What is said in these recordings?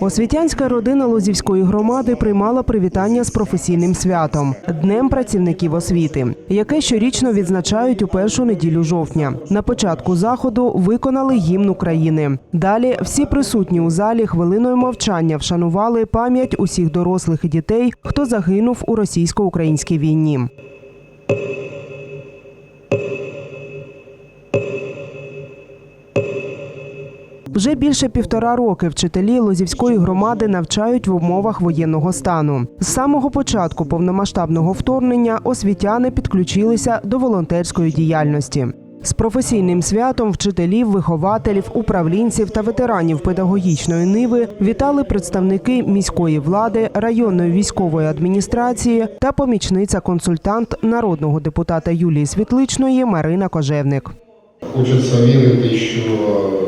Освітянська родина Лозівської громади приймала привітання з професійним святом Днем працівників освіти, яке щорічно відзначають у першу неділю жовтня. На початку заходу виконали гімн України. Далі всі присутні у залі хвилиною мовчання вшанували пам'ять усіх дорослих і дітей, хто загинув у російсько-українській війні. Вже більше півтора роки вчителі Лозівської громади навчають в умовах воєнного стану. З самого початку повномасштабного вторгнення освітяни підключилися до волонтерської діяльності. З професійним святом вчителів, вихователів, управлінців та ветеранів педагогічної ниви вітали представники міської влади, районної військової адміністрації та помічниця-консультант народного депутата Юлії Світличної Марина Кожевник. Хочеться вірити, що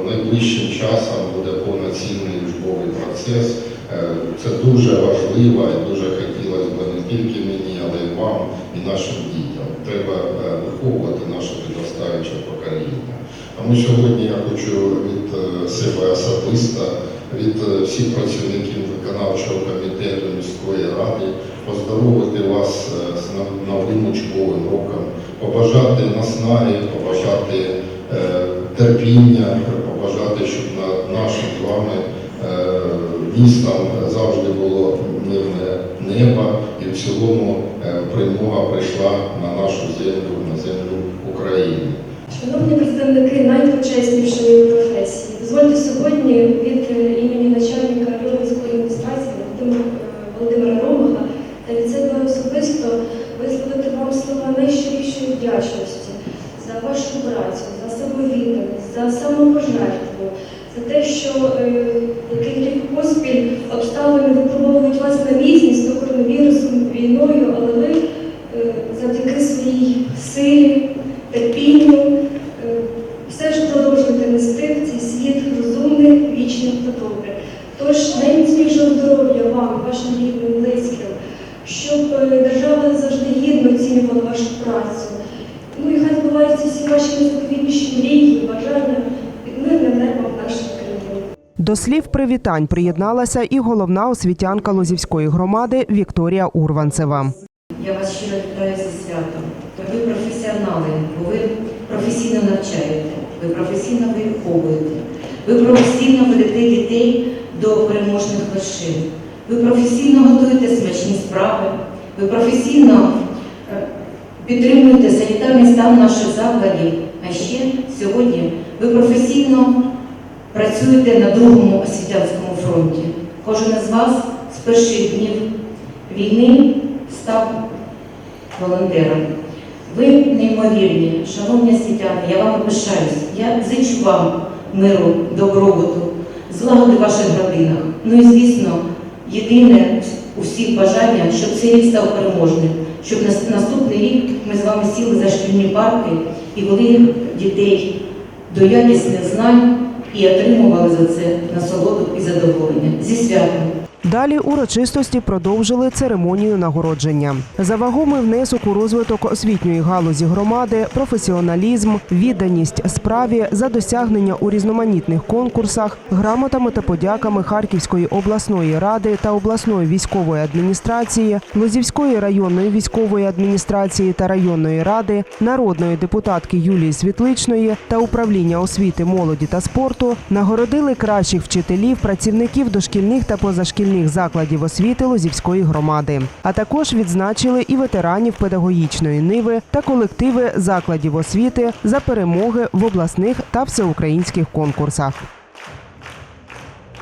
найближчим часом буде повноцінний учбовий процес. Е, Це дуже важливо і дуже хотілося б не тільки мені, але й вам і нашим дітям. Треба е, виховувати наше підростаюче покоління. Тому сьогодні я хочу від е, себе особисто, від всіх працівників виконавчого комітету міської ради поздоровити вас з нов- новим учбовим роком, побажати наснаги, побажати е, терпіння, побажати, щоб над нашим з вами е, містом завжди було мирне небо і в цілому е, перемога прийшла на нашу землю, на землю України. Шановні представники найпочеснішої професії, дозвольте сьогодні від е, імені начальника районної військової адміністрації Володимира, е, Володимира Ромаха та від себе особисто висловити вам слова найщирішої вдячності за вашу працю, за самовідданість, за самопожертву, за те, що е, який рік поспіль обставини випробовують вас на міцність до коронавірусом, війною, але ви е, завдяки своїй силі, терпінню, е, все ж продовжуєте нести в цей світ розумне, вічне та добре. Тож найміцнішого здоров'я вам, вашим рідним, близьким, щоб е, держава завжди гідно оцінювала вашу працю. Ну і хай збуваються всі ваші найзаповітніші мрії, бажання під мирним небом нашої країни. До слів привітань приєдналася і головна освітянка Лозівської громади Вікторія Урванцева. Я вас щиро вітаю зі святом. То ви професіонали, бо ви професійно навчаєте, ви професійно виховуєте, ви професійно ведете дітей до переможних вершин. Ви професійно готуєте смачні справи, ви професійно е, підтримуєте санітарний стан наших закладів. А ще сьогодні ви професійно працюєте на другому освітянському фронті. Кожен із вас з перших днів війни став волонтером. Ви неймовірні, шановні освітяни, я вами пишаюсь. Я зичу вам миру, добробуту, злагоди в ваших родинах. Ну і звісно, єдине у бажанням, бажання, щоб цей рік став переможним, щоб наступний рік ми з вами сіли за шкільні парки і вели дітей до якісних знань і отримували за це насолоду і задоволення. Зі святом! Далі урочистості продовжили церемонію нагородження. За вагомий внесок у розвиток освітньої галузі громади, професіоналізм, відданість справі за досягнення у різноманітних конкурсах, грамотами та подяками Харківської обласної ради та обласної військової адміністрації, Лозівської районної військової адміністрації та районної ради, народної депутатки Юлії Світличної та управління освіти, молоді та спорту нагородили кращих вчителів, працівників дошкільних та позашкільних закладів освіти Лозівської громади. А також відзначили і ветеранів педагогічної ниви та колективи закладів освіти за перемоги в обласних та всеукраїнських конкурсах.